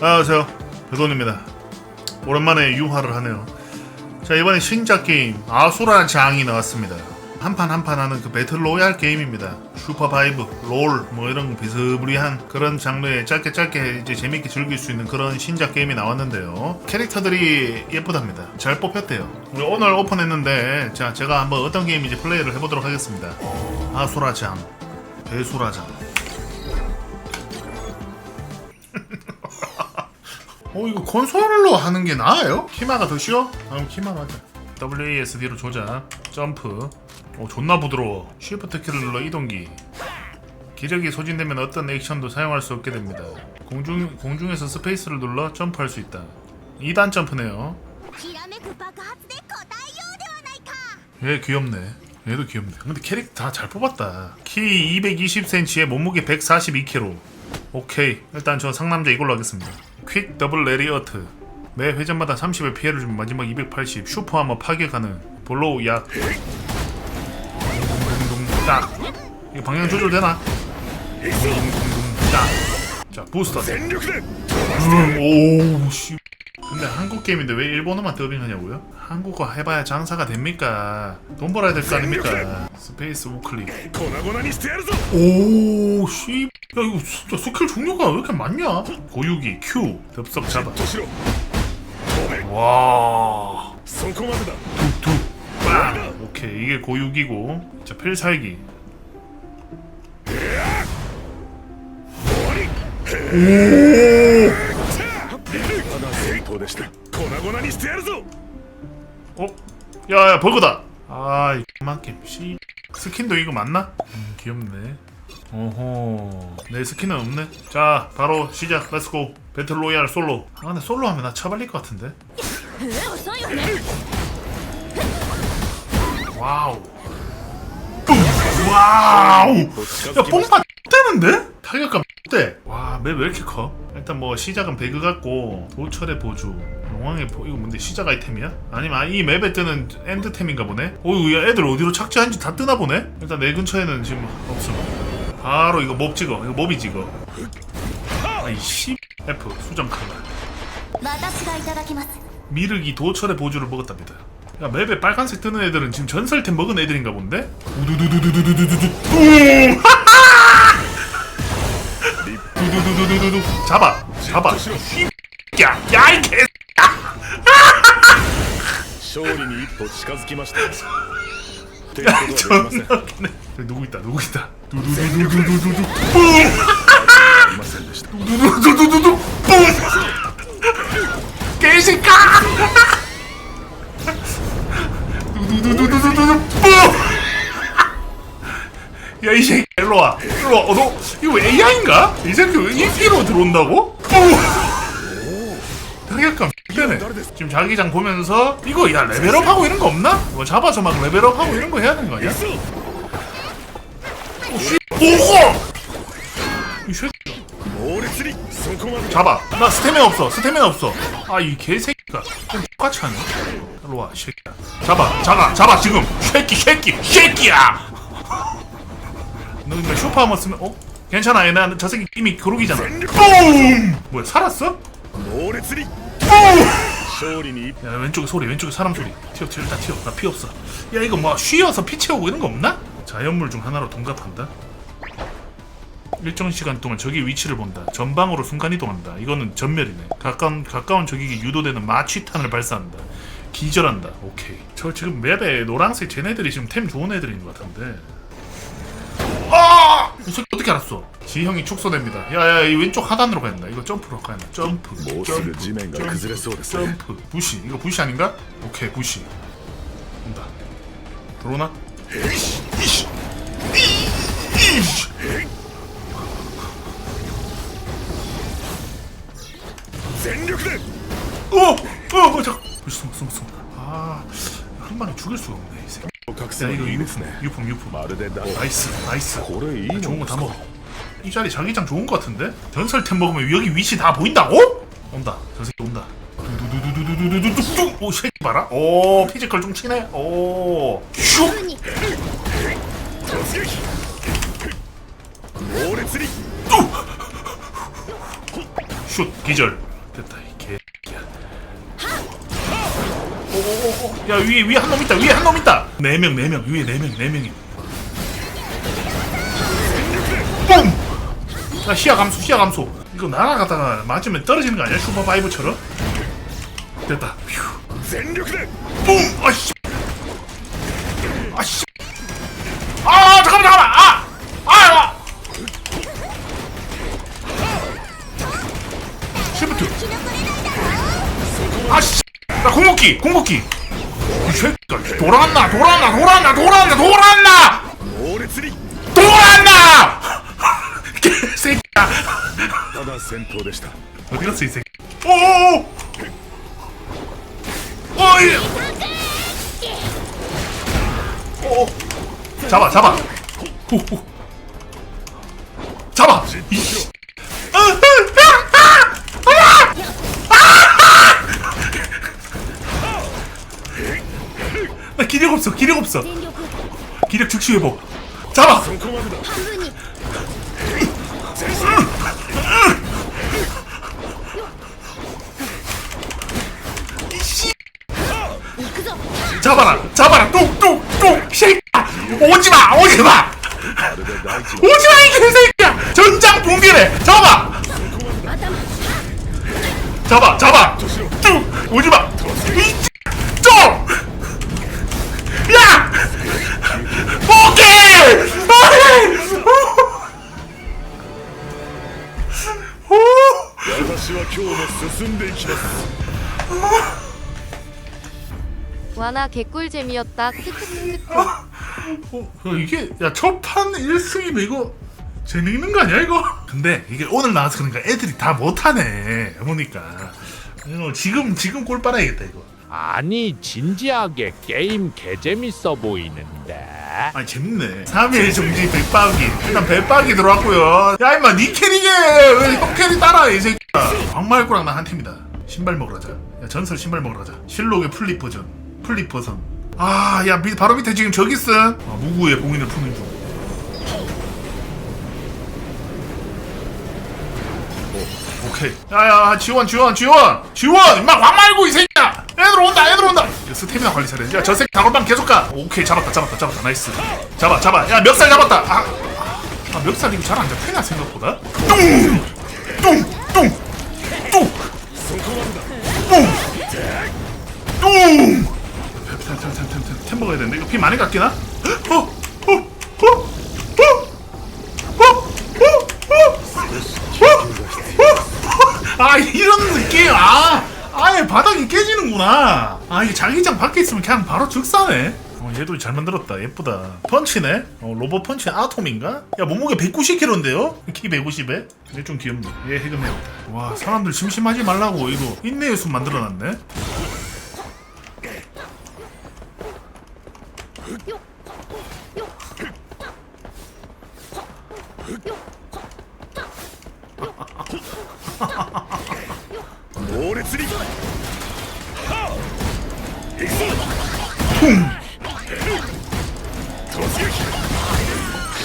안녕하세요. 배돈입니다. 오랜만에 유화를 하네요. 자 이번에 신작 게임 아수라 장이 나왔습니다. 한 판 한 판 하는 그 배틀 로얄 게임입니다. 슈퍼바이브 롤 뭐 이런 비스무리한 그런 장르에 짧게 짧게 이제 재밌게 즐길 수 있는 그런 신작 게임이 나왔는데요. 캐릭터들이 예쁘답니다. 잘 뽑혔대요. 오늘 오픈했는데 자 제가 한번 어떤 게임인지 플레이를 해보도록 하겠습니다. 아수라 장 배수라 장 어 이거 콘솔로 하는 게 나아요? 키마가 더 쉬워? 그럼 키마로 하자 WASD로 조자 점프. 어 존나 부드러워. 쉬프트 키를 눌러 이동기. 기력이 소진되면 어떤 액션도 사용할 수 없게 됩니다. 공중, 공중에서 스페이스를 눌러 점프할 수 있다. 2단 점프네요. 얘 예, 귀엽네. 얘도 귀엽네. 근데 캐릭터 다잘 뽑았다. 키 220cm에 몸무게 142kg 오케이. 일단 저 상남자 이걸로 하겠습니다. 퀵 더블 레리어트 매 회전마다 30의 피해를 준 마지막 280 슈퍼 한번 파괴 가능 볼로우 약 딱. 이거 방향 조절되나? 자, 부스터. 음, 오우, 씨. 근데 한국 게임인데 왜 일본어만 더빙하냐고요? 한국어 해봐야 장사가 됩니까? 돈 벌어야 될 거 아닙니까? 스페이스 우클릭. 오 씨. 야 이거 진짜 스킬 종류가 왜 이렇게 많냐? 고유기 Q 덥석 잡아. 와. 툭툭 빵 오케이 이게 고유기고. 자 필살기. 오. でした粉々にしてやるぞ 어? 야야 버그다 아이 맞게 씨 스킨도 이거 맞나? 음 귀엽네 오호 내 스킨은 없네 자 바로 시작 렛츠고 배틀 로얄 솔로 아 근데 솔로 하면 나 차발릴 것 같은데 え遅いよね 와우 뿜! 와우 야 뽕파 뜨는데? 타격감 네. 그때 와맵 왜 이렇게 커? 일단 뭐 시작은 배그 같고 도철의 보조. 용왕의 보 이거 뭔데 시작 아이템이야? 아니면 아, 이 맵에 뜨는 엔드템인가 보네? 어이구 야 애들 어디로 착지한지 다 뜨나 보네? 일단 내 근처에는 지금 없어. 바로 이거 몹 찍어. 이거 몹이 찍어. 아이씨. F 수정 칼날 미르기 도철의 보조를 먹었답니다. 야 맵에 빨간색 뜨는 애들은 지금 전설템 먹은 애들인가 본데? 우두두두두두두두두. 두두두두두두 잡아 잡아 야, 야, 이 개! 勝利に一歩近づきましたという 야, ことはできません 존나 웃기네. 저기 누구 있다, 누구 있다. 두두두두두두두 뿡! 들어온다고? 타격감 X네 지금 자기장 보면서 이거 야 레벨업하고 이런 거 없나? 뭐 잡아서 막 레벨업하고 이런 거 해야 되는 거 아니야? 오 씨. 오호! 이 쉐. 잡아. 나 스태미나 없어. 스태미나 없어. 아 이 개새끼가 좀 똑같이 하네. 일로 와, 새끼야. 잡아, 잡아, 잡아 지금. 새끼, 새끼, 새끼야. 너 근데 쇼파 한번 쓰면 어? 괜찮아 얘는 저 새끼 이미 그룹이잖아. 뿜! 뭐야 살았어? 뽕! 야 왼쪽에 소리 왼쪽에 사람 소리. 튀어 튀어 일단 튀어. 나 피 없어. 야 이거 뭐 쉬어서 피 채우고 이런 거 없나? 자연물 중 하나로 동갑한다. 일정 시간 동안 적의 위치를 본다. 전방으로 순간이동한다. 이거는 전멸이네. 가까운, 가까운 적에게 유도되는 마취탄을 발사한다. 기절한다. 오케이. 저 지금 맵에 노란색 쟤네들이 지금 템 좋은 애들인 것 같은데. 어! 이 새끼 어떻게 알았어? 지형이 축소됩니다. 야야 이 왼쪽 하단으로 가야 된다. 이거 점프로 가야 된다. 점프. もうすぐ地面が崩れそうですね 점프 부시 이거 부시 아닌가? 오케이 부시 온다 들어오나? 이씨 이씨 이씨 全力で 어! 어! 어! 잠깐 부시 숨어 숨어 숨어 아한 방에 죽일 수가 없네 이 새끼 隠せ 이거 각성이 유품 이쁘네. 유품 유품 아, 마르데다. 나이스 어, 나이스 고래 이 아, 좋은 거 다 먹어 이 자리 자기장 좋은 거 같은데? 전설템 먹으면 여기 위치 다 보인다고? 온다 저 새끼 온다 두두두두두두두두두두 오 새끼 봐라 오 피지컬 좀 치네 오슉 슛 기절 야 위에 위에 한 놈 있다 위에 한 놈 있다. 4명 4명 위에 4명 4명이. 뿜야 시야 감소 시야 감소. 이거 날아갔다가 맞으면 떨어지는 거 아니야? 슈퍼바이브처럼? 됐다. 휴. 아씨. 아씨. 아 잠깐만 잠깐만. 아! 아! 아! 시프트 아씨. 나 공복기 공복기 이 새끼가 돌아왔나 돌아왔나 돌아왔나 돌아왔나 돌아왔나 猛烈に 돌아왔나 개새끼야 ただ戦闘でした 어디 갔어 이 새끼 오오오 어이 오 잡아 잡아 호호 잡아 이씨 아, 아, 아, 나 기력 없어 기력 없어 全力 기력 즉시 회복 잡아 そこまでだ半分に行くぞ 잡아라 잡아라 뚝뚝뚝 새끼야 오지마 오지마 あれで大地 오지마 이 개새끼야 전장 붕괴래 잡아 頭 잡아 잡아 쭉 오지마 私は今日も進んでいきます 와나 개꿀잼이었다. 크크크크. 어, 야, 이게 야 첫판 1승이면 이거 재밌는 거 아니야 이거? 근데 이게 오늘 나와서 그러니까 애들이 다 못하네 보니까 이거 지금 지금 꼴 빨아야겠다 이거 아니 진지하게 게임 개재밌어 보이는데. 아니 재밌네. 3일 정지 백박이. 일단 백박이 들어왔고요. 야 임마 니 캐릭에 왜형 캐릭 따라해 이 새끼야? 광말고랑 나 한 팀이다. 신발 먹으러 가자. 야 전설 신발 먹으러 가자. 실록의 플립 버전. 아야 바로 밑에 지금 저기 있음. 아, 무구의 봉인을 푸는 중 오, 오케이. 야야 지원 지원 지원! 지원! 임마 광말고 이 새끼야! 애들 온다 애들 온다! 야, 스태미나 관리 잘해 야저 새끼 다골방 계속 가! 오케이 잡았다 잡았다 잡았다. 나이스. 잡아 잡아. 야 멱살 잡았다. 아, 아 멱살 이거 잘안 잡히나 생각보다? 뚱뚱뚱뚱! 뚱! 템 먹어야 되는데? 이거 피 많이 깎이나? 어? 어? 어? 어? 아 이런 느낌. 아 아예 바닥이 깨지는구나. 아 이게 자기장 밖에 있으면 그냥 바로 즉사네. 어, 얘도 잘 만들었다. 예쁘다. 펀치네? 어, 로봇 펀치 아톰인가? 야 몸무게 190kg인데요? 키 150에? 얘좀 귀엽네. 얘 해금해야겠다 와 사람들 심심하지 말라고 이거 인내의 숲 만들어놨네 猛烈に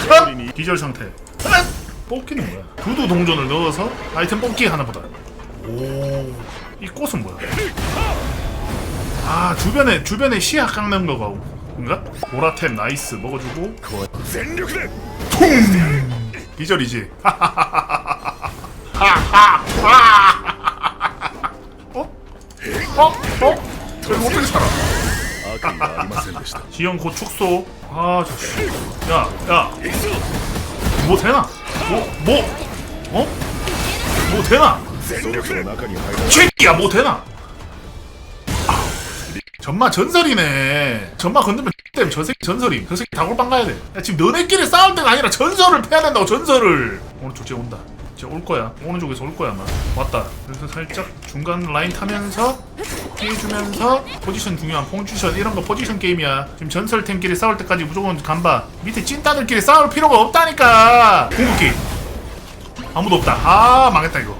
아! 기절 상태. 아! 뽑기는 뭐야? 두두 동전을 넣어서 아이템 뽑기 하나 보다. 오, 이 꽃은 뭐야? 아 주변에 주변에 시야 깎는 거가 뭔가? 보라템 나이스 먹어주고 全力で 기절이지. 어? 어? 어? 그럼 어떻게 살아? 지형 곧 축소. 아, 저씨. 야, 야. 뭐 되나? 뭐, 뭐? 어? 뭐 되나? 새끼야, 뭐 되나? 전마 전설이네. 전마 건너면 때문에 저 새끼 전설임. 저 새끼 다골빵 가야 돼. 야, 지금 너네끼리 싸울 때가 아니라 전설을 패야 된다고, 전설을. 오늘 둘째 온다. 이제 올 거야. 오는 쪽에서 올 거야, 아마. 왔다. 그래서 살짝 중간 라인 타면서 피해주면서 포지션 중요한 퐁추션 이런 거 포지션 게임이야. 지금 전설템끼리 싸울 때까지 무조건 간봐. 밑에 찐따들끼리 싸울 필요가 없다니까! 궁극기! 아무도 없다. 아, 망했다, 이거.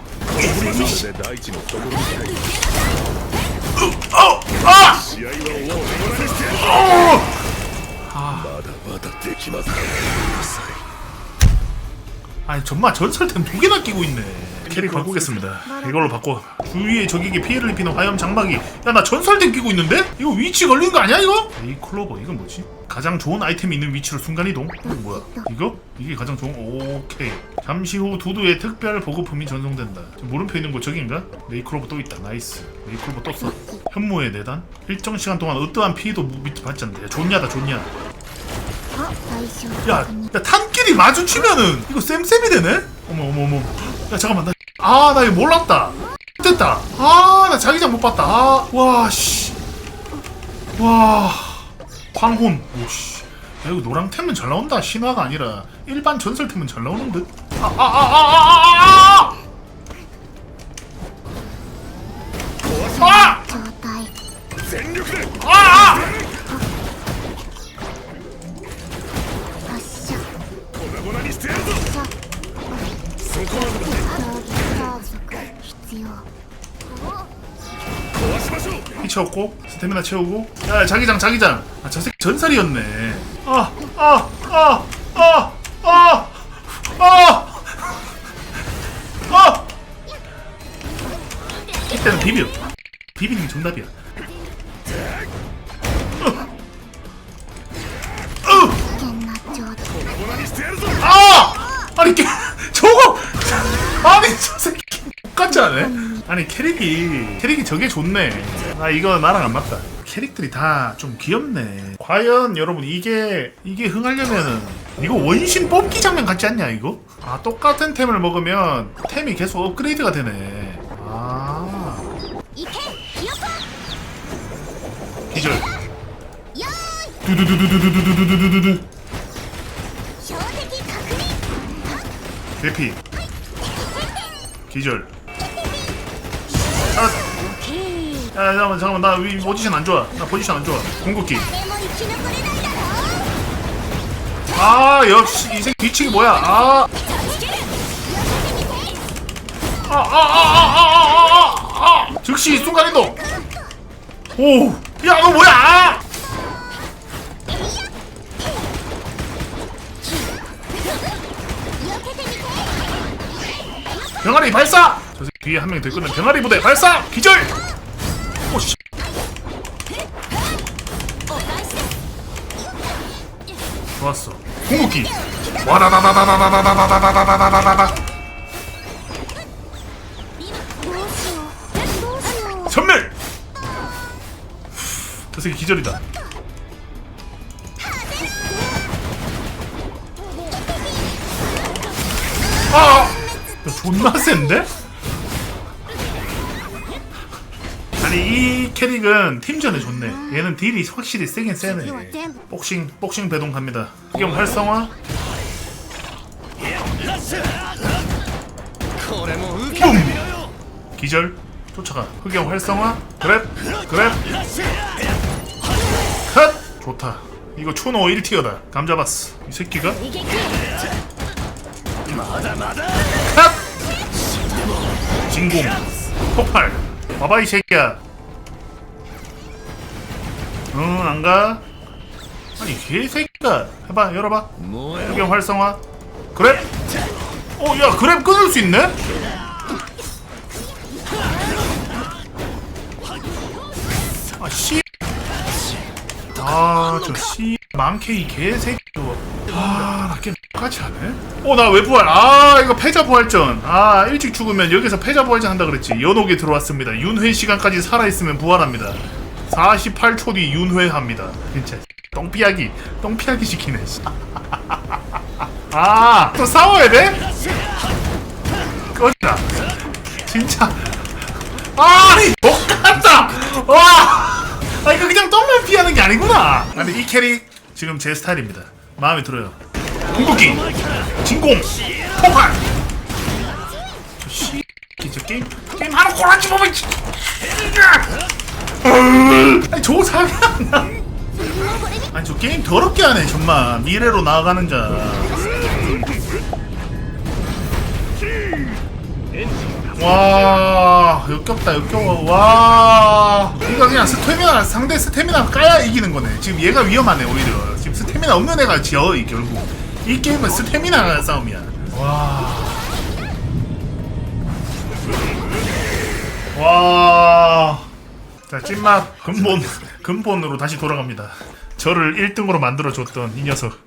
어! 아! 어! 아! 아니 정말 전설템 두 개나 끼고 있네. 캐릭 바꾸겠습니다. 이걸로 바꿔. 주위에 적에게 피해를 입히는 화염 장막이. 야 나 전설대 끼고 있는데? 이거 위치 걸린 거 아니야 이거? 에이 클로버 이건 뭐지? 가장 좋은 아이템이 있는 위치로 순간 이동. 이거 뭐야? 이거? 이게 가장 좋은. 오케이. 잠시 후 두두의 특별 보급품이 전송된다. 지금 물음표 있는 거 저긴가? 네이클로버 또 있다. 나이스. 네이클로버 떴어. 현무의 내단. 일정 시간 동안 어떠한 피해도 밑 받지 않는다. 야, 좋냐다 좋냐. 야, 야 탐끼리 마주치면은 이거 쌤쌤이 되네? 어머 어머 어머. 야 잠깐만 나아나 아, 이거 몰랐다. 됐다. 아나 자기장 못 봤다. 아, 와씨와 황혼. 오씨. 야 이거 노랑템은 잘 나온다. 신화가 아니라 일반 전설템은 잘 나오는 듯 아 아 아 아아아아! 아, 아, 아, 아, 아! 아! 아! 아! 어? 피 채웠고 스태미나 채우고. 야 자기장 자기장. 아 저 새끼 전설이었네. 아 아 아 아 아 아아. 이때는 비벼. 비비는 게 정답이야. 아! 아니, 저거! 아니, 저... 잘하네. 아니 캐릭이 캐릭이 저게 좋네. 아 이거 나랑 안 맞다. 캐릭들이 다 좀 귀엽네. 과연 여러분 이게 이게 흥하려면은 이거 원신 뽑기 장면 같지 않냐 이거? 아 똑같은 템을 먹으면 템이 계속 업그레이드가 되네. 아 기절. 두두두두두두두두두두두. 대피. 기절. 야, 잠깐만, 잠깐만, 나 위, 포지션 안 좋아. 나 포지션 안 좋아. 궁극기. 아, 역시 이 새끼 뒤치기 뭐야? 아. 아, 아, 아, 아, 아, 아, 아, 아, 아. 즉시 순간 이동. 오, 야, 너 뭐야? 아! 병아리 발사! 저 새끼 뒤에 한 명이 들끓는 병아리 부대 발사! 기절! 좋았어. 궁극기. 와다다다다다다다다다다다다다. 전멸. 저 새끼 기절이다. 아! 존나 센데? 근데 이 캐릭은 팀전에 좋네. 얘는 딜이 확실히 세긴 세네. 복싱 복싱 배동 갑니다. 흑염 활성화. 붐! 기절 쫓아가. 흑염 활성화. 그랩 그랩. 컷 좋다. 이거 초노 1티어다. 감 잡았어. 이 새끼가. 컷. 진공 폭발. 봐봐 이 새끼야. 응 안가. 아니 개새끼가. 해봐 열어봐. 흑염 활성화. 그랩. 어야 그랩 끊을 수 있네? 아 씨. 아저 씨. 망케이 개새끼. 아나 게임 똑 같이 하네. 어 나 왜 부활? 아 이거 패자 부활전. 아 일찍 죽으면 여기서 패자 부활전 한다 그랬지. 연옥에 들어왔습니다. 윤회 시간까지 살아 있으면 부활합니다. 48초 뒤 윤회합니다. 진짜 똥피하기 똥피하기 시키네. 씨. 아, 또 싸워야 돼? 꺼지라. 진짜. 아니, 못 갔다! 와! 아, 이거 그냥 똥만 피하는 게 아니구나! 아니, 이 캐릭, 지금 제 스타일입니다. 마음에 들어요. 궁극기! 진공! 폭발! 저 씨, 저 게임, 게임 하나 꼬라지 보면, 씨. 아니, 저거 나. 아니, 저 게임 더럽게 하네, 정말. 미래로 나아가는 자. 와 역겹다 역겨워 와 이거 그냥 스태미나 상대 스태미나 까야 이기는 거네 지금 얘가 위험하네 오히려 지금 스태미나 없는 애가 지어 이 결국 이 게임은 스태미나 싸움이야 와 와. 자, 찐맛 근본 근본으로 다시 돌아갑니다. 저를 1등으로 만들어 줬던 이 녀석.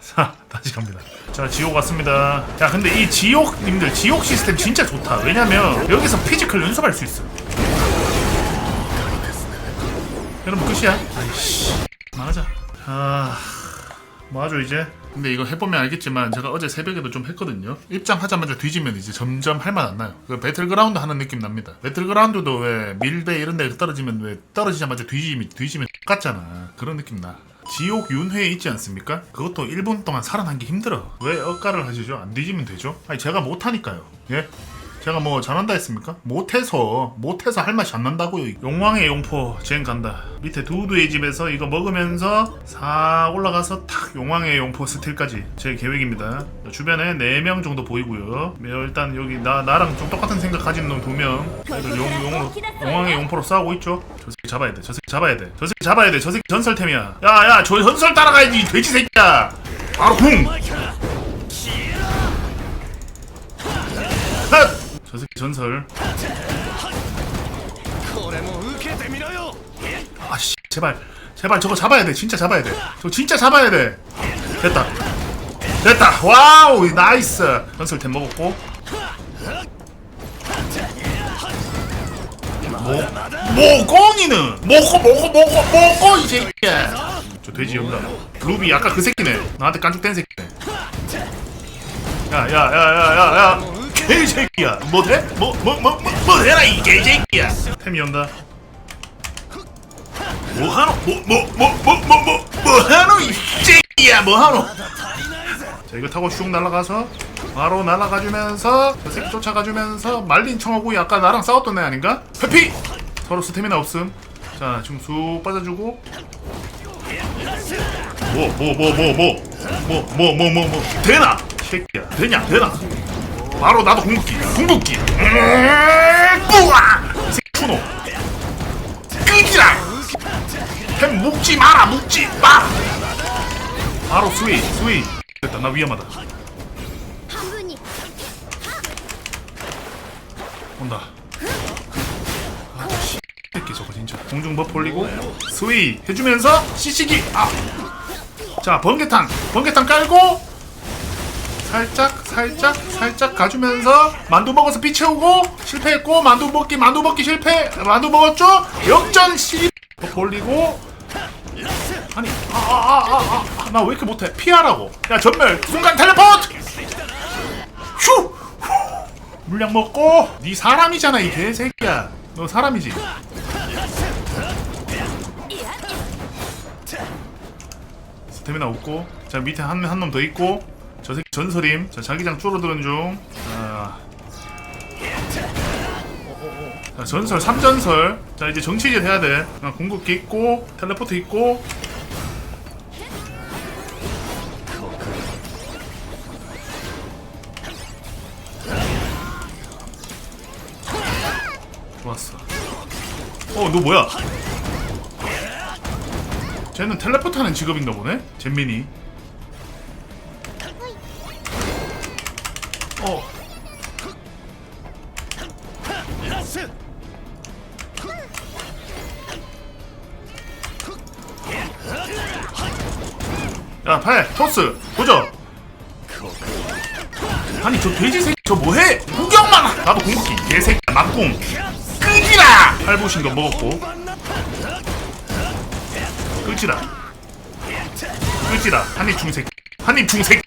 자, 다시 갑니다. 자, 지옥 왔습니다. 야, 근데 이 지옥 님들 지옥 시스템 진짜 좋다. 왜냐면 여기서 피지컬 연습할 수 있어. 여러분 끝이야. 아이씨. 망하자. 아, 뭐하죠 이제? 근데 이거 해보면 알겠지만 제가 어제 새벽에도 좀 했거든요. 입장하자마자 뒤지면 이제 점점 할 맛 안 나요. 그 배틀그라운드 하는 느낌 납니다. 배틀그라운드도 왜 밀배 이런 데 떨어지면 왜 떨어지자마자 뒤지면 뒤지면 똑같잖아. 그런 느낌 나. 지옥 윤회 있지 않습니까? 그것도 1분 동안 살아남기 힘들어. 왜 억가를 하시죠? 안 뒤지면 되죠? 아니 제가 못하니까요. 예? 제가 뭐 잘한다 했습니까? 못해서 못해서 할 맛이 안 난다고요. 용왕의 용포 젠 간다. 밑에 두두의 집에서 이거 먹으면서 사 올라가서 탁 용왕의 용포 스틸까지 제 계획입니다. 주변에 4명 정도 보이고요. 네, 일단 여기 나 나랑 좀 똑같은 생각 가진 놈 2명. 애들 용, 용, 용왕의 용포로 싸우고 있죠. 저 새끼 잡아야 돼. 저 새끼 잡아야 돼. 저 새끼 잡아야 돼. 저 새끼 전설템이야. 야야 저 전설 따라가야지 이 돼지 새끼야. 바로 궁. 저 새끼 전설. 아씨 제발. 제발 저거 잡아야 돼. 진짜 잡아야 돼. 저거 진짜 잡아야 돼. 됐다. 됐다. 와우 나이스. 전설템 먹었고. 뭐 모공이는. 먹어 먹어 먹어 먹어 이 새끼야. 저 돼지 연다 루비 아까 그 새끼네. 나한테 깐죽된 새끼네. 야야야야야야. 개새끼야 뭐해? 뭐 뭐 뭐뭐 해라 이 개새끼야 템이 온다 뭐하노? 뭐 뭐 뭐 뭐 뭐 뭐 뭐하노 이 새끼야 뭐하노? 자 이거 타고 슉 날아가서 바로 날아가주면서 저 새끼 쫓아가주면서 말린 청하고 아까 나랑 싸웠던 애 아닌가? 회피! 서로 스태미나 없음 자 지금 쑥 빠져주고 뭐 뭐 뭐 뭐 뭐 뭐 뭐 뭐 뭐뭐 되나? 새끼야 되냐 되나? 바로 나도 궁극기 궁극기. 음, 뿌아! 새끼노. 끄기라! 햄 묶지 마라 묶지 마! 바로 스위 스위. 됐다 나 위험하다. 온다. 아씨 새끼 저거 진짜. 공중 버프 올리고 스위 해주면서 시시기 아자 번개탄 번개탄 깔고 살짝 살짝 살짝 가주면서 만두 먹어서 피 채우고 실패했고 만두 먹기 만두 먹기 실패 만두 먹었죠? 역전 시 버프 올리고. 아니 아아아아나 왜 이렇게 못해? 피하라고. 야 전멸. 순간 텔레포트! 휴! 물량 먹고. 네 사람이잖아 이 개새끼야. 너 사람이지? 스태미나 없고. 자 밑에 한 한 놈 더 있고 저 새끼 전설임. 자 자기장 줄어드는 중. 자, 자 전설 3전설. 자 이제 정치질 해야 돼. 아, 궁극기 있고 텔레포트 있고. 좋았어. 어 너 뭐야? 쟤는 텔레포트 하는 직업인가 보네? 잼민이 어 야, 팔, 토스, 도전! 아니, 저 돼지 새끼, 저 뭐해? 구경만! 하- 나도 궁극기, 개새끼, 막궁! 끄지라! 팔보신 거 먹었고. 끄지라. 끄지라. 한입 중새끼. 한입 중새끼.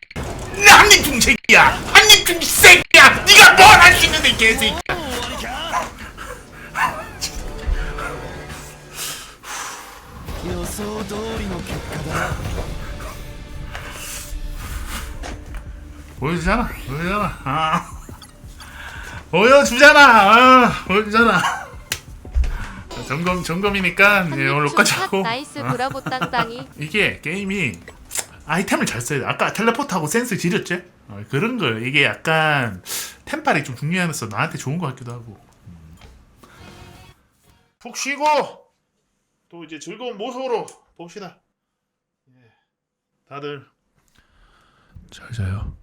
나 한입 중새끼야! 한입 중새끼야! 네가 뭘 할 수 있는데, 개새끼야! 보여주잖아, 보여주잖아. 아. 보여주잖아, 아, 보여주잖아. 자, 점검, 점검이니까 예, 오늘 여기까지 샷 하고. 나이스 아. 브라보 땅땅이 이게 게임이 아이템을 잘 써야 돼. 아까 텔레포트하고 센스 지렸지? 어, 그런 걸 이게 약간 템빨이 좀 중요하면서 나한테 좋은 것 같기도 하고. 음. 푹 쉬고 또 이제 즐거운 모습으로 봅시다. 예. 다들 잘 자요.